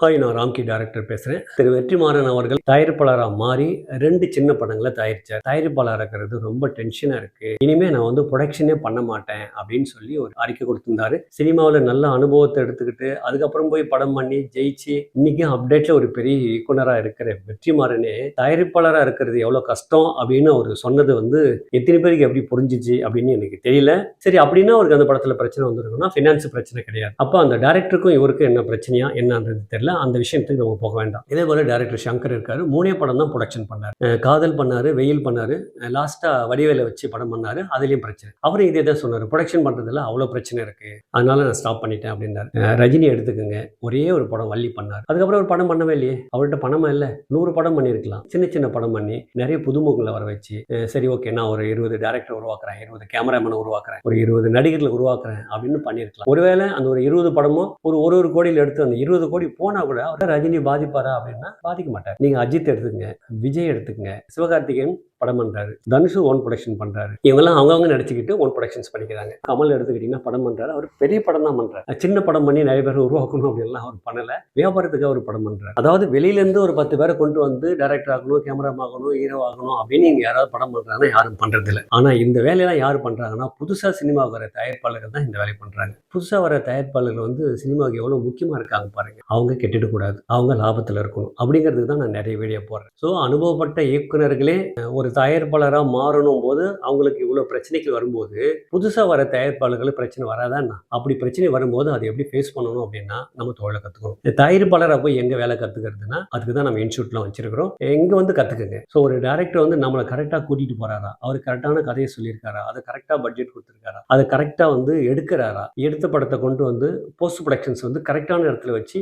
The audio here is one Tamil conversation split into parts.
ஹாய் நான் ராம்கி டைரக்டர் பேசுகிறேன் திரு வெற்றிமாறன் அவர்கள் தயாரிப்பாளராக மாறி ரெண்டு சின்ன படங்களை தயாரித்தார் தயாரிப்பாளராக இருக்கிறது ரொம்ப டென்ஷனாக இருக்குது இனிமேல் நான் வந்து ப்ரொடக்ஷனே பண்ண மாட்டேன் அப்படின்னு சொல்லி ஒரு அறிக்கை கொடுத்துருந்தாரு. சினிமாவில் நல்ல அனுபவத்தை எடுத்துக்கிட்டு அதுக்கப்புறம் போய் படம் பண்ணி ஜெயிச்சு இன்றைக்கும் அப்டேட்டில் ஒரு பெரிய இயக்குனராக இருக்கிற வெற்றிமாறனே தயாரிப்பாளராக இருக்கிறது எவ்வளோ கஷ்டம் அப்படின்னு அவர் சொன்னது வந்து எத்தனை பேருக்கு எப்படி புரிஞ்சிச்சு அப்படின்னு எனக்கு தெரியல. சரி அப்படின்னா அவருக்கு அந்த படத்தில் பிரச்சனை வந்திருக்குன்னா ஃபினான்ஸ் பிரச்சனை கிடையாது. அப்போ அந்த டேரக்டருக்கும் இவருக்கும் என்ன பிரச்சனையா என்னன்றது தெரியல. அந்த விஷயத்துக்கு நம்ம போக வேண்டாம். இதே போல டேரக்டர் சங்கர் இருக்காரு. மூணே படம் தான் ப்ரொடக்ஷன் பண்ணார். காதல் பண்ணாரு வெயில் பண்ணாரு லாஸ்டா வடிவேல வச்சு படம் பண்ணாரு. அதுலயும் பிரச்சனை. அவரும் இதே தான் சொன்னாரு ப்ரொடக்ஷன் பண்றதுல அவ்வளோ பிரச்சனை இருக்கு. அதனால நான் ஸ்டாப் பண்ணிட்டேன் அப்படின்னாரு. ரஜினி எடுத்துக்கோங்க. ஒரே ஒரு படம் வள்ளி பண்ணார். அதுக்கப்புறம் ஒரு படம் பண்ணவே இல்லையே. அவர்கிட்ட பணமா இல்லை. நூறு படம் பண்ணியிருக்கலாம். சின்ன சின்ன படம் பண்ணி நிறைய புதுமுகங்களை வர வச்சு சரி ஓகே நான் ஒரு இருபது டேரக்டர் உருவாக்குறேன். இருபது கேமராமேனை உருவாக்குறேன். ஒரு இருபது நடிகர்களை உருவாக்குறேன் அப்படின்னு பண்ணியிருக்கலாம். ஒருவேளை அந்த ஒரு இருபது படமும் ஒரு ஒரு ஒரு கோடியில் எடுத்து அந்த இருபது கோடி போன கூட அவர் ரஜினி பாதிப்பாரா அப்படின்னா பாதிக்க மாட்டார். நீங்க அஜித் எடுத்துக்கங்க விஜய் எடுத்துக்கங்க சிவகார்த்திகேயன் படம் பண்ணுறாரு தனுஷு ஓன் ப்ரொடக்ஷன் பண்ணுறாரு இவங்கெல்லாம் அவங்கவுங்க நடிச்சுக்கிட்டு ஓன் ப்ரொடக்ஷன்ஸ் பண்ணிக்கிறாங்க. கமல் எடுத்துக்கிட்டீங்கன்னா படம் பண்ணுறாரு அவர் பெரிய படம் தான் பண்ணுறாரு சின்ன படம் பண்ணி நிறைய பேர் உருவாக்கணும் அப்படின்லாம் அவர் பண்ணல. வியாபாரத்துக்கு அவர் படம் பண்ணுறாரு அதாவது வெளியிலேருந்து ஒரு பத்து பேரை கொண்டு வந்து டேரக்டர் ஆகணும் கேமரா ஆகணும் ஹீரோ ஆகணும் அப்படின்னு இங்கே யாராவது படம் பண்ணுறாங்கன்னா யாரும் பண்ணுறதில்ல ஆனால் இந்த வேலையெல்லாம் யார் பண்ணுறாங்கன்னா புதுசாக சினிமா வர தயாரிப்பாளர்கள் தான் இந்த வேலையை பண்ணுறாங்க புதுசாக வர தயாரிப்பாளர்கள் வந்து சினிமாவுக்கு எவ்வளோ முக்கியமா இருக்காங்க பாருங்க. அவங்க கெட்டிடக்கூடாது அவங்க லாபத்தில் இருக்கணும். அப்படிங்கிறதுக்கு தான் நான் நிறைய வீடியோ போடுறேன். ஸோ அனுபவப்பட்ட இயக்குனர்களே ஒரு ஒரு தயாரிப்பாளராக மாறணும் போது அவங்களுக்கு இவ்வளோ பிரச்சனைகள் வரும்போது புதுசாக வர தயாரிப்பாளர்களுக்கு பிரச்சனை வராதான்னா அப்படி பிரச்சனை வரும்போது அதை எப்படி ஃபேஸ் பண்ணணும் அப்படின்னா நம்ம தொழிலை கற்றுக்கணும் இந்த தயாரிப்பாளராக போய் எங்கே வேலை கற்றுக்கிறதுனா அதுக்கு தான் நம்ம இன்ஸ்டியூட்லாம் வச்சிருக்கிறோம். எங்கே வந்து கற்றுக்குங்க ஸோ ஒரு டேரக்டர் வந்து நம்மளை கரெக்டாக கூட்டிகிட்டு போகிறாரா அவர் கரெக்டான கதையை சொல்லியிருக்காரா? அதை கரெக்டாக பட்ஜெட் கொடுத்துருக்காரா? அதை கரெக்டாக வந்து எடுக்கிறாரா? எடுத்த படத்தை கொண்டு வந்து போஸ்ட் ப்ரொடக்ஷன்ஸ் வந்து கரெக்டான இடத்துல வச்சு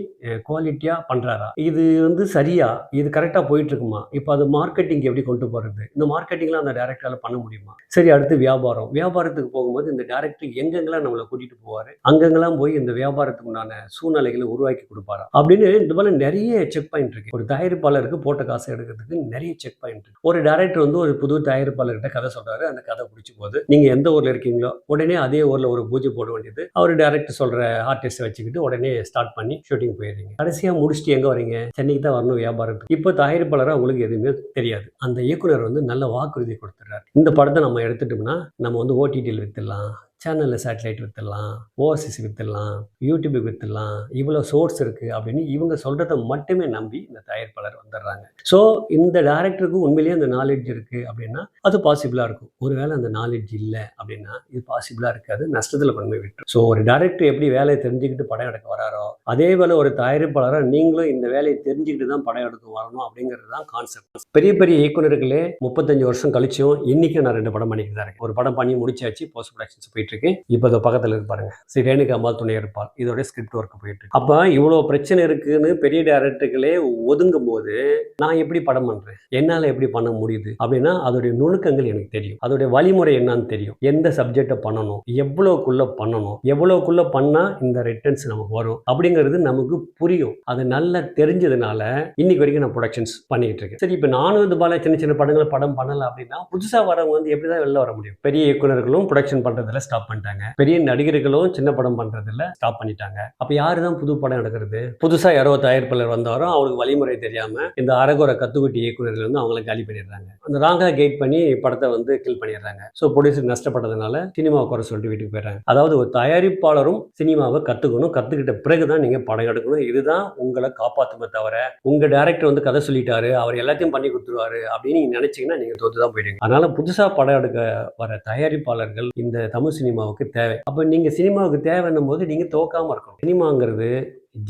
குவாலிட்டியாக பண்ணுறாரா இது வந்து சரியா? இது கரெக்டாக போயிட்டு இருக்குமா? இப்போ அது மார்க்கெட்டிங் எப்படி கொண்டு போகிறது இந்த மார்க்கெட்டிங்லாம் அந்த டேரக்டரால் பண்ண முடியுமா? சரி அடுத்து வியாபாரம். வியாபாரத்துக்கு போகும்போது இந்த டேரக்டர் எங்கெங்கெல்லாம் நம்மளை கூட்டிகிட்டு போவார்? அங்கெங்கெல்லாம் போய் இந்த வியாபாரத்துக்கு உண்டான சூழ்நிலைகளை உருவாக்கி கொடுப்பாரா? அப்படின்னு இந்த மாதிரி நிறைய செக் பாயிண்ட் இருக்கு. ஒரு தயாரிப்பாளருக்கு போட்ட காசு எடுக்கிறதுக்கு நிறைய செக் பாயிண்ட் இருக்கு. ஒரு டேரக்டர் வந்து ஒரு புது தயாரிப்பாளர்கிட்ட கதை சொல்றாரு. அந்த கதை பிடிச்சி போது நீங்க எந்த ஊர்ல இருக்கீங்களோ உடனே அதே ஊர்ல ஒரு பூஜை போட வேண்டியது. அவர் டேரக்டர் சொல்ற ஆர்டிஸ்ட் வச்சுக்கிட்டு உடனே ஸ்டார்ட் பண்ணி ஷூட்டிங் போயிடுறீங்க. கடைசியா முடிச்சுட்டு எங்க வரீங்க சென்னைக்கு தான் வரணும் வியாபாரத்துக்கு. இப்போ தயாரிப்பாளராக உங்களுக்கு எதுவுமே தெரியாது. அந்த இயக்குனர் வந்து நல்ல வாக்குறுதி கொடுத்துட்றாரு. இந்த படத்தை நம்ம எடுத்துட்டோம்னா நம்ம வந்து ஓடிடியில் வித்துடலாம். சேனலில் சேட்டலைட் விற்றுடலாம் ஓஎஸ்எஸ் வித்துடலாம் யூடியூபுக்கு விற்றுடலாம் இவ்வளோ சோர்ஸ் இருக்குது அப்படின்னு இவங்க சொல்கிறத மட்டுமே நம்பி இந்த தயாரிப்பாளர் வந்துடுறாங்க. ஸோ இந்த டேரக்டருக்கு உண்மையிலேயே அந்த நாலேஜ் இருக்குது அப்படின்னா அது பாசிபிளாக இருக்கும். ஒருவேளை அந்த நாலேஜ் இல்லை அப்படின்னா இது பாசிபிளாக இருக்காது. நஷ்டத்தில் கொண்டு போய் விட்டுரும். ஸோ ஒரு டேரக்டர் எப்படி வேலையை தெரிஞ்சுக்கிட்டு படம் எடுக்க வராரோ அதே போல் ஒரு தயாரிப்பாளராக நீங்களும் இந்த வேலையை தெரிஞ்சுக்கிட்டு தான் படம் எடுக்க வரணும் அப்படிங்கிறது தான் கான்செப்ட் பெரிய பெரிய இயக்குனர்களே முப்பத்தஞ்சு வருஷம் கழிச்சும் இன்றைக்கும் நான் ரெண்டு படம் பண்ணிக்கிட்டு தான் இருக்கேன். ஒரு படம் பண்ணி முடிச்சாச்சு போஸ்ட் ப்ரொடக்ஷன்ஸ் போயிட்டு இருக்கு இப்போ இதோ பக்கத்தில் இருப்பாருங்க ஸ்ரீ ரேணுகா அம்மாள் துணை இருப்பார் இதோட ஸ்கிரிப்ட் ஒர்க் போயிட்டு இருக்கு அப்போ இவ்வளோ பிரச்சனை இருக்குன்னு பெரிய டேரக்டர்களே ஒதுங்கும் போது நான் எப்படி படம் பண்றேன் என்னால் எப்படி பண்ண முடியுது? அப்படின்னா அதோடைய நுணுக்கங்கள் எனக்கு தெரியும். அதோடைய வழிமுறை என்னன்னு தெரியும். எந்த சப்ஜெக்டை பண்ணணும்? எவ்வளோக்குள்ள பண்ணணும்? எவ்வளோக்குள்ள பண்ணால் இந்த ரிட்டர்ன்ஸ் நமக்கு வரும்? அப்படிங்கிறது நமக்கு புரியும். அது நல்லா தெரிஞ்சதுனால இன்னைக்கு வரைக்கும் நான் ப்ரொடக்ஷன்ஸ் பண்ணிட்டு இருக்கேன். சரி இப்போ நானும் இது போல சின்ன சின்ன படங்களை படம் பண்ணல அப்படின்னா புதுசாக வரவங்க வந்து எப்படி தான் வெளில வர முடியும்? பெரிய இயக்குனர்களும் ப்ரொடக்ஷன் பண்றதுல ஸ்டாப் பண்ணிட்டாங்க. பெரிய நடிகர்களும் சின்ன படம் பண்றதுல ஸ்டாப் பண்ணிட்டாங்க. அப்போ யாரு தான் புது படம் எடுக்கிறது? புதுசா யாரோ தயாரிப்பாளர் வந்தாரோ அவங்களுக்கு வழிமுறை தெரியாம இந்த அரகுர கத்துக்குட்டி இயக்குநர்கள் வந்து அவங்களை காலி பண்ணிடுறாங்க. அந்த ராங்கா கெயிட் பண்ணி படத்தை வந்து கில் பண்ணிடுறாங்க. ஸோ ப்ரொடியூசர் நஷ்டப்பட்டதுனால சினிமாவை குறை சொல்லிட்டு வீட்டுக்கு போயிடுறாங்க. அதாவது ஒரு தயாரிப்பாளரும் சினிமாவை கத்துக்கணும் கத்துக்கிட்ட பிறகுதான் நீங்க படம் எடுக்கணும். இதுதான் உங்களை காப்பாத்துமே தவிர உங்க டேரக்டர் வந்து கதை சொல்லிட்டாரு அவர் எல்லாத்தையும் பண்ணி கொடுத்துருவாரு அப்படின்னு நீங்க நினைச்சீங்கன்னா நீங்க தோத்து தான் போயிடுங்க அதனால புதுசா படம் எடுக்க வர தயாரிப்பாளர்கள் இந்த தமிழ் சினிமாவுக்கு தேவை. அப்போ நீங்கள் சினிமாவுக்கு தேவைன்னும் போது நீங்கள் தோக்காமல் இருக்கணும். சினிமாங்கிறது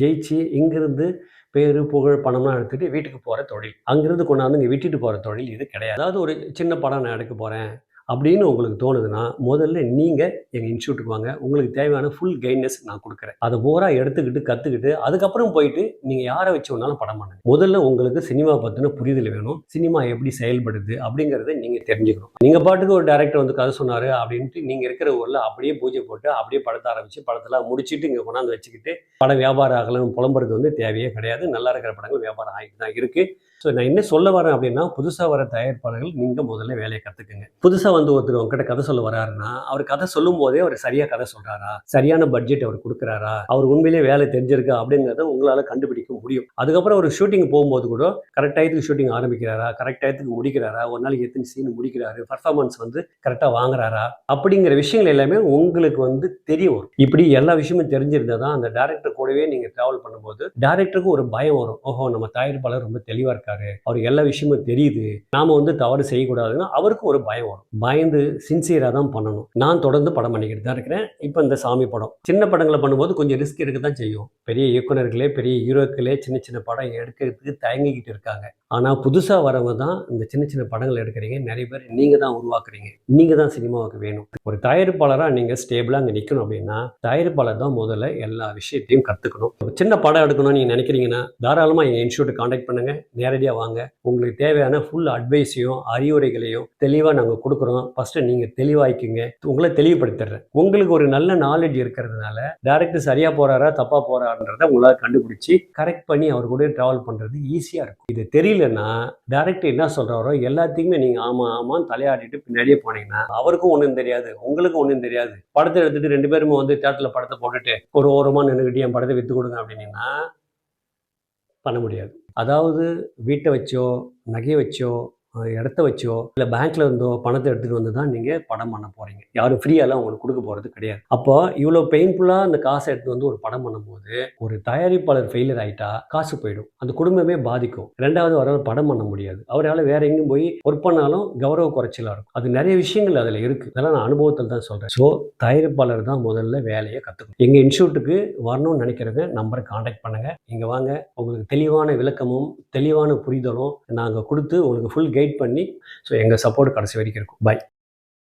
ஜெயிச்சு இங்கிருந்து பேரு புகழ் பணம்லாம் எடுத்துகிட்டு வீட்டுக்கு போகிற தொழில். அங்கிருந்து கொண்டாந்து இங்கே விட்டுட்டு போகிற தொழில் இது கிடையாது. அதாவது ஒரு சின்ன படம் நான் எடுக்க போகிறேன் அப்படின்னு உங்களுக்கு தோணுதுன்னா முதல்ல நீங்கள் எங்கள் இன்ஸ்டியூட்டுக்கு வாங்க. உங்களுக்கு தேவையான ஃபுல் கைட்னஸ் நான் கொடுக்குறேன். அதை பூரா எடுத்துக்கிட்டு கற்றுக்கிட்டு அதுக்கப்புறம் போயிட்டு நீங்கள் யாரை வச்சு வேணாலும் படம் பண்ணுங்க. முதல்ல உங்களுக்கு சினிமா பற்றின புரிதல் வேணும். சினிமா எப்படி செயல்படுது அப்படிங்கிறத நீங்கள் தெரிஞ்சுக்கணும். நீங்கள் பாட்டுக்கு ஒரு டேரக்டர் வந்து கதை சொன்னார் அப்படின்ட்டு நீங்கள் இருக்கிற ஊரில் அப்படியே பூஜை போட்டு அப்படியே படத்தை ஆரம்பித்து படத்தெல்லாம் முடிச்சுட்டு இங்கே கொண்டாந்து வச்சுக்கிட்டு படம் வியாபாரம் ஆகலாம் புலம்புறது வந்து தேவையே கிடையாது. நல்லா இருக்கிற படங்கள் வியாபாரம் ஆகிட்டு தான் இருக்குது ஸோ நான் என்ன சொல்ல வரேன் அப்படின்னா புதுசாக வர தயாரிப்பாளர்கள் நீங்கள் முதல்ல வேலையை கற்றுக்குங்க புதுசாக வந்து ஒருத்தர் உங்ககிட்ட கதை சொல்ல வராருன்னா அவர் கதை சொல்லும் போதே அவர் சரியாக கதை சொல்றாரா? சரியான பட்ஜெட் அவர் கொடுக்குறாரா? அவர் உண்மையிலே வேலை தெரிஞ்சிருக்கா? அப்படிங்கிறத உங்களால கண்டுபிடிக்க முடியும். அதுக்கப்புறம் ஒரு ஷூட்டிங் போகும்போது கூட கரெக்ட் டயத்துக்கு ஷூட்டிங் ஆரம்பிக்கிறாரா? கரெக்ட் டயத்துக்கு முடிக்கிறாரா? ஒரு நாளைக்கு எத்தனை சீன் முடிக்கிறாரு? பர்ஃபார்மன்ஸ் வந்து கரெக்டாக வாங்குறாரா? அப்படிங்கிற விஷயங்கள் எல்லாமே உங்களுக்கு வந்து தெரிய வரும். இப்படி எல்லா விஷயமும் தெரிஞ்சிருந்தா தான் அந்த டேரக்டர் கூடவே நீங்கள் ட்ராவல் பண்ணும்போது டேரக்டருக்கு ஒரு பயம் வரும். ஓஹோ நம்ம தயாரிப்பாளர் ரொம்ப தெளிவாக இருக்காரு. அவருக்கு எல்லா விஷயமும் தெரியுது. நாம வந்து தவறு செய்யக்கூடாதுன்னா அவருக்கு ஒரு பயம் வரும். பயந்து சின்சியரா தான் பண்ணணும். நான் தொடர்ந்து படம் பண்ணிக்கிட்டு தான் இருக்கிறேன். இப்போ இந்த சாமி படம். சின்ன படங்களை பண்ணும்போது கொஞ்சம் ரிஸ்க் எடுக்க தான் செய்யும். பெரிய இயக்குனர்களே பெரிய ஹீரோக்களே சின்ன சின்ன படம் எடுக்கிறதுக்கு தயங்கிக்கிட்டு இருக்காங்க. ஆனால் புதுசாக வரவங்க தான் இந்த சின்ன சின்ன படங்கள் எடுக்கிறீங்க. நிறைய பேர் நீங்கள் தான் உருவாக்குறீங்க. நீங்கள் தான் சினிமாவுக்கு வேணும். ஒரு தயாரிப்பாளராக நீங்கள் ஸ்டேபிளாக அங்கே நிற்கணும் அப்படின்னா தயாரிப்பாளர் தான் முதல்ல எல்லா விஷயத்தையும் கற்றுக்கணும் சின்ன படம் எடுக்கணும்னு நீங்கள் நினைக்கிறீங்கன்னா தாராளமாக எங்கள் இன்ஸ்டியூட்டை காண்டாக்ட் பண்ணுங்கள் நேரடியாக வாங்க. உங்களுக்கு தேவையான ஃபுல் அட்வைஸையும் அறிவுரைகளையும் தெளிவாக நாங்கள் கொடுக்குறோம். ஃபஸ்ட்டு நீங்கள் தெளிவாய்க்குங்க உங்களை தெளிவுபடுத்திடுறேன். உங்களுக்கு ஒரு நல்ல நாலேஜ் இருக்கிறதுனால டேரக்டர் சரியாக போகிறாரா தப்பாக போகிறான்றத உங்களால் கண்டுபிடிச்சி கரெக்ட் பண்ணி அவர் கூட ட்ராவல் பண்ணுறது ஈஸியாக இருக்கும். இது தெரியலன்னா டேரக்டர் என்ன சொல்கிறாரோ எல்லாத்தையுமே நீங்கள் ஆமாம் ஆமாம் தலையாடிட்டு பின்னாடியே போனீங்கன்னா அவருக்கும் ஒன்றும் தெரியாது உங்களுக்கும் ஒன்றும் தெரியாது. படத்தை எடுத்துட்டு ரெண்டு பேருமே வந்து தேட்டரில் படத்தை போட்டுட்டு ஒரு ஓரமாக நின்றுக்கிட்டு என் படத்தை விற்று கொடுங்க அப்படின்னா பண்ண முடியாது. அதாவது வீட்டை வச்சோ நகையை வச்சோ இடத்த வச்சோ இல்லை பேங்க்ல இருந்தோ பணத்தை எடுத்துகிட்டு வந்து தான் நீங்கள் படம் பண்ண போகிறீங்க யாரும் ஃப்ரீயாலாம் உங்களுக்கு கொடுக்க போகிறது கிடையாது. அப்போ இவ்வளோ பெயின்ஃபுல்லாக அந்த காசை எடுத்து வந்து ஒரு படம் பண்ணும்போது ஒரு தயாரிப்பாளர் ஃபெயிலியர் ஆகிட்டா காசு போயிடும். அந்த குடும்பமே பாதிக்கும். ரெண்டாவது அவரால் படம் பண்ண முடியாது. அவரால் வேற எங்கேயும் போய் ஒர்க் பண்ணாலும் கௌரவ குறைச்சலாக இருக்கும். அது நிறைய விஷயங்கள் அதில் இருக்குது அதெல்லாம் நான் அனுபவத்தில் தான் சொல்கிறேன் ஸோ தயாரிப்பாளர் தான் முதல்ல வேலையை கற்றுக்கணும் எங்கள் இன்ஸ்டியூட்டுக்கு வரணும்னு நினைக்கிறவங்க நம்பரை காண்டாக்ட் பண்ணுங்கள் இங்கே வாங்க. உங்களுக்கு தெளிவான விளக்கமும் தெளிவான புரிதலும் நாங்கள் கொடுத்து உங்களுக்கு ஃபுல் கைட் பண்ணி ஸோ எங்கள் சப்போர்ட் கடைசி வரைக்கும் இருக்கும். பை